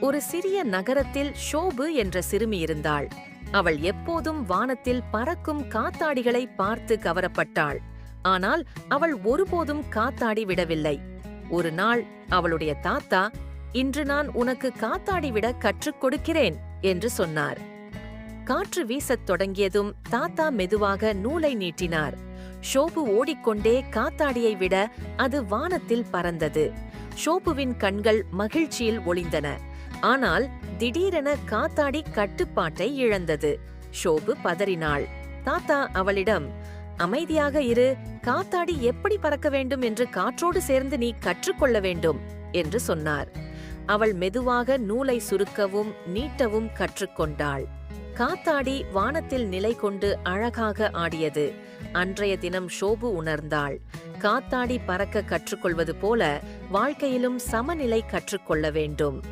ஒரு சிறிய நகரத்தில் ஷோபு என்ற சிறுமி இருந்தாள். அவள் எப்போதும் வானத்தில் பறக்கும் காத்தாடிகளை பார்த்து கவரப்பட்டாள். ஆனால் அவள் ஒருபோதும் காத்தாடி விடவில்லை. ஒரு நாள் அவளுடைய தாத்தா இன்று நான் உனக்கு காத்தாடி விட கற்றுக் கொடுக்கிறேன் என்று சொன்னார். காற்று வீசத் தொடங்கியதும் தாத்தா மெதுவாக நூலை நீட்டினார். ஷோபு ஓடிக்கொண்டே காத்தாடியை விட அது வானத்தில் பறந்தது. ஷோபுவின் கண்கள் மகிழ்ச்சியில் ஒளிந்தன. ஆனால் திடீரென காத்தாடி கட்டுப்பாட்டை இழந்தது. ஷோபு பதறினாள். தாத்தா அவளிடம் அமைதியாக இரு. காத்தாடி எப்படி பறக்க வேண்டும் என்று காற்றோடு சேர்ந்து நீ கற்றுக்கொள்ள வேண்டும் என்று சொன்னார். அவள் மெதுவாக நூலை சுருக்கவும் நீட்டவும் கற்றுக்கொண்டாள். காத்தாடி வானத்தில் நிலை கொண்டு அழகாக ஆடியது. அன்றைய தினம் ஷோபு உணர்ந்தாள். காத்தாடி பறக்க கற்றுக்கொள்வது போல வாழ்க்கையிலும் சமநிலை கற்றுக்கொள்ள வேண்டும்.